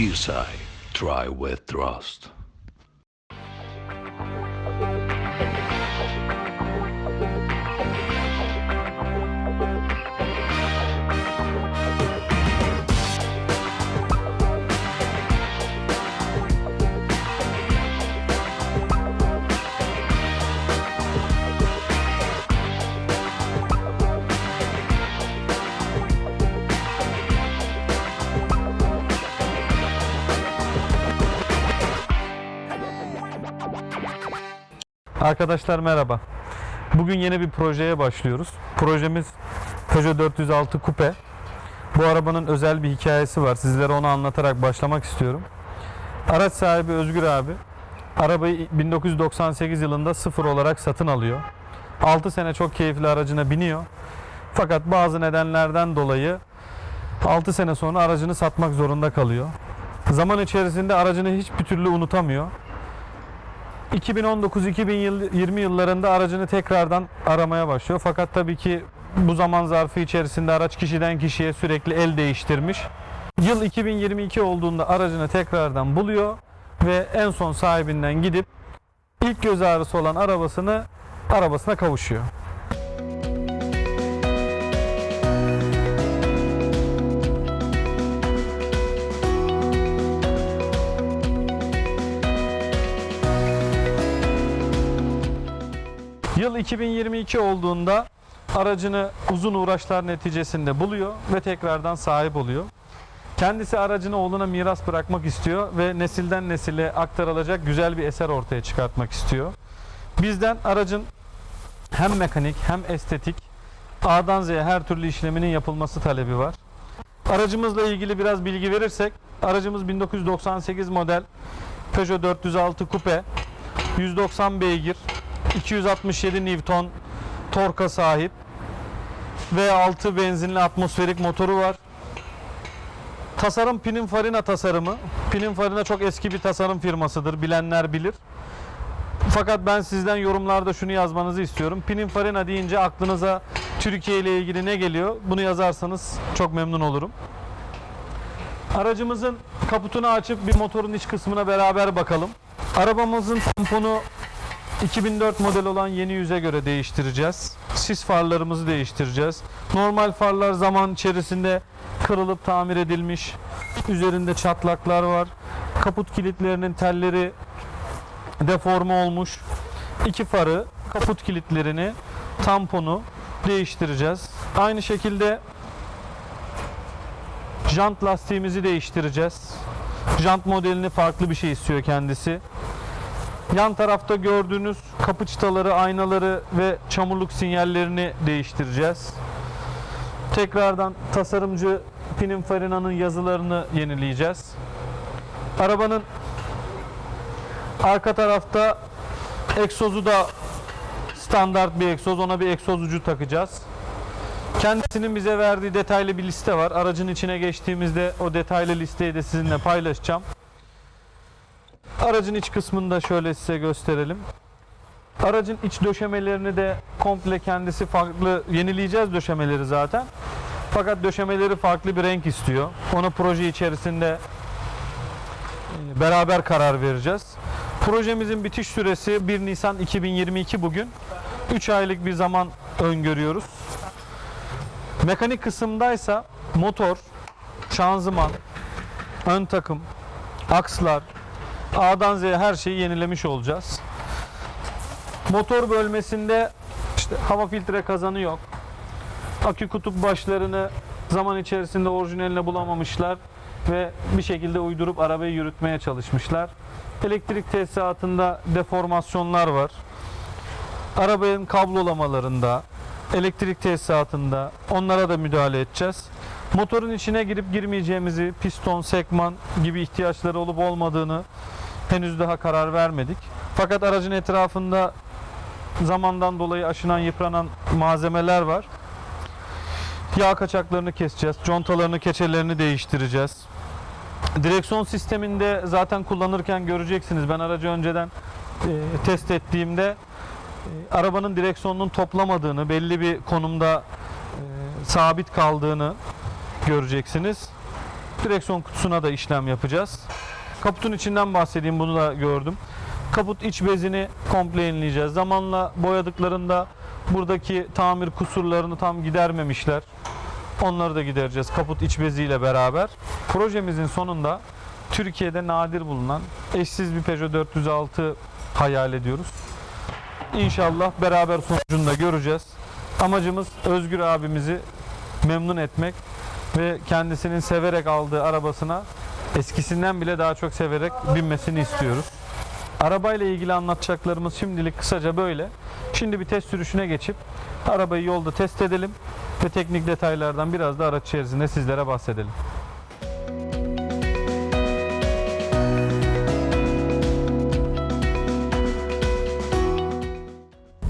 Birsai, try with trust. Arkadaşlar merhaba. Bugün yeni bir projeye başlıyoruz. Projemiz Peugeot 406 Coupe. Bu arabanın özel bir hikayesi var. Sizlere onu anlatarak başlamak istiyorum. Araç sahibi Özgür abi arabayı 1998 yılında sıfır olarak satın alıyor. 6 sene çok keyifli aracına biniyor. Fakat bazı nedenlerden dolayı 6 sene sonra aracını satmak zorunda kalıyor. Zaman içerisinde aracını hiçbir türlü unutamıyor. 2019-2020 yıllarında aracını tekrardan aramaya başlıyor. Fakat tabii ki bu zaman zarfı içerisinde araç kişiden kişiye sürekli el değiştirmiş. Yıl 2022 olduğunda aracını tekrardan buluyor ve en son sahibinden gidip ilk göz ağrısı olan arabasını arabasına kavuşuyor. Yıl 2022 olduğunda aracını uzun uğraşlar neticesinde buluyor ve tekrardan sahip oluyor. Kendisi aracını oğluna miras bırakmak istiyor ve nesilden nesile aktarılacak güzel bir eser ortaya çıkartmak istiyor. Bizden aracın hem mekanik hem estetik A'dan Z'ye her türlü işleminin yapılması talebi var. Aracımızla ilgili biraz bilgi verirsek aracımız 1998 model Peugeot 406 Coupe 190 beygir 267 Newton torka sahip V6 benzinli atmosferik motoru var. Tasarım Pininfarina tasarımı. Pininfarina çok eski bir tasarım firmasıdır. Bilenler bilir. Fakat ben sizden yorumlarda şunu yazmanızı istiyorum. Pininfarina deyince aklınıza Türkiye ile ilgili ne geliyor? Bunu yazarsanız çok memnun olurum. Aracımızın kaputunu açıp bir motorun iç kısmına beraber bakalım. Arabamızın tamponu 2004 model olan yeni yüze göre değiştireceğiz. Sis farlarımızı değiştireceğiz. Normal farlar zaman içerisinde kırılıp tamir edilmiş. Üzerinde çatlaklar var. Kaput kilitlerinin telleri deforme olmuş. İki farı, kaput kilitlerini, tamponu değiştireceğiz. Aynı şekilde jant lastiğimizi değiştireceğiz. Jant modelini farklı bir şey istiyor kendisi. Yan tarafta gördüğünüz kapı çıtaları, aynaları ve çamurluk sinyallerini değiştireceğiz. Tekrardan tasarımcı Pininfarina'nın yazılarını yenileyeceğiz. Arabanın arka tarafta egzozu da standart bir egzoz. Ona bir egzoz ucu takacağız. Kendisinin bize verdiği detaylı bir liste var. Aracın içine geçtiğimizde o detaylı listeyi de sizinle paylaşacağım. Aracın iç kısmını da şöyle size gösterelim. Aracın iç döşemelerini de komple kendisi farklı yenileyeceğiz döşemeleri zaten. Fakat döşemeleri farklı bir renk istiyor. Ona proje içerisinde e, beraber karar vereceğiz. Projemizin bitiş süresi 1 Nisan 2022 bugün. 3 aylık bir zaman öngörüyoruz. Mekanik kısımdaysa motor, şanzıman, ön takım, akslar, A'dan Z'ye her şeyi yenilemiş olacağız. Motor bölmesinde işte hava filtre kazanı yok. Akü kutup başlarını zaman içerisinde orijinaline bulamamışlar ve bir şekilde uydurup arabayı yürütmeye çalışmışlar. Elektrik tesisatında deformasyonlar var. Arabanın kablolamalarında, elektrik tesisatında onlara da müdahale edeceğiz. Motorun içine girip girmeyeceğimizi, piston, sekman gibi ihtiyaçları olup olmadığını henüz daha karar vermedik. Fakat aracın etrafında zamandan dolayı aşınan, yıpranan malzemeler var. Yağ kaçaklarını keseceğiz, contalarını, keçelerini değiştireceğiz. Direksiyon sisteminde zaten kullanırken göreceksiniz. Ben aracı önceden e, test ettiğimde e, arabanın direksiyonunun toplamadığını, belli bir konumda e, sabit kaldığını göreceksiniz. Direksiyon kutusuna da işlem yapacağız. Kaputun içinden bahsedeyim bunu da gördüm. Kaput iç bezini komple yenileyeceğiz. Zamanla boyadıklarında buradaki tamir kusurlarını tam gidermemişler. Onları da gidereceğiz kaput iç beziyle beraber. Projemizin sonunda Türkiye'de nadir bulunan eşsiz bir Peugeot 406 hayal ediyoruz. İnşallah beraber sonucunu da göreceğiz. Amacımız Özgür abimizi memnun etmek ve kendisinin severek aldığı arabasına eskisinden bile daha çok severek binmesini istiyoruz. Arabayla ilgili anlatacaklarımız şimdilik kısaca böyle. Şimdi bir test sürüşüne geçip arabayı yolda test edelim ve teknik detaylardan biraz da araç içerisinde sizlere bahsedelim.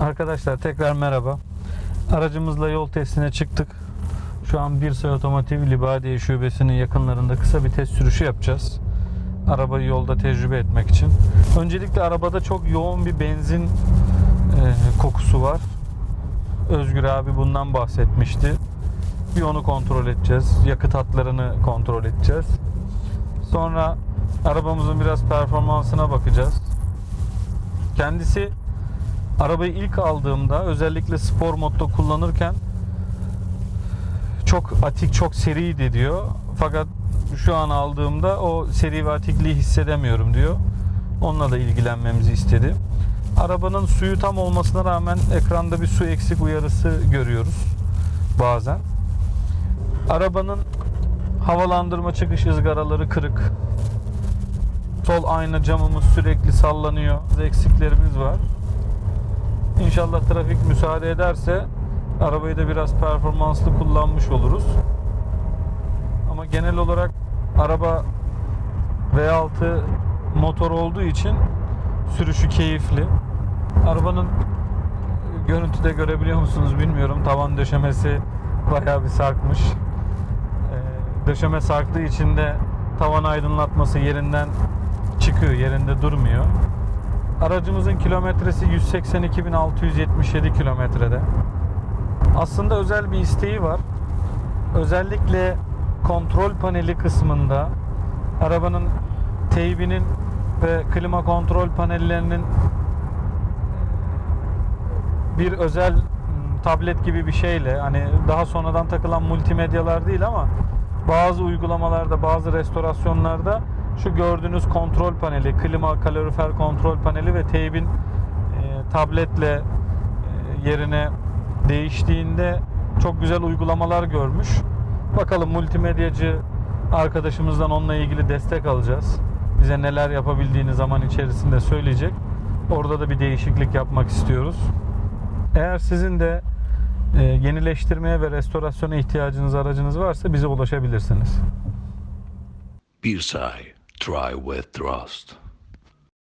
Arkadaşlar tekrar merhaba. Aracımızla yol testine çıktık. Şu an Birsay Otomotiv Libadiye Şubesi'nin yakınlarında kısa bir test sürüşü yapacağız. Arabayı yolda tecrübe etmek için. Öncelikle arabada çok yoğun bir benzin e, kokusu var. Özgür abi bundan bahsetmişti. Bir onu kontrol edeceğiz. Yakıt hatlarını kontrol edeceğiz. Sonra arabamızın biraz performansına bakacağız. Kendisi arabayı ilk aldığımda özellikle spor modda kullanırken çok atik, çok seriydi diyor. Fakat şu an aldığımda o seri ve atikliği hissedemiyorum diyor. Onunla da ilgilenmemizi istedi. Arabanın suyu tam olmasına rağmen ekranda bir su eksik uyarısı görüyoruz bazen. Arabanın havalandırma çıkış ızgaraları kırık. Sol ayna camımız sürekli sallanıyor. Eksiklerimiz var. İnşallah trafik müsaade ederse arabayı da biraz performanslı kullanmış oluruz. Ama genel olarak araba V6 motor olduğu için sürüşü keyifli. Arabanın görüntüde görebiliyor musunuz bilmiyorum. Tavan döşemesi bayağı bir sarkmış. Ee, Döşeme sarktığı için de tavan aydınlatması yerinden çıkıyor, yerinde durmuyor. Aracımızın kilometresi 182.677 kilometrede. Aslında özel bir isteği var. Özellikle kontrol paneli kısmında arabanın teybinin ve klima kontrol panellerinin bir özel m, tablet gibi bir şeyle hani daha sonradan takılan multimedyalar değil ama bazı uygulamalarda bazı restorasyonlarda şu gördüğünüz kontrol paneli, klima, kalorifer kontrol paneli ve teybin e, tabletle e, yerine değiştiğinde çok güzel uygulamalar görmüş. Bakalım multimedyacı arkadaşımızdan onunla ilgili destek alacağız. Bize neler yapabildiğini zaman içerisinde söyleyecek. Orada da bir değişiklik yapmak istiyoruz. Eğer sizin de e, yenileştirmeye ve restorasyona ihtiyacınız aracınız varsa bize ulaşabilirsiniz. Birsai, try with trust.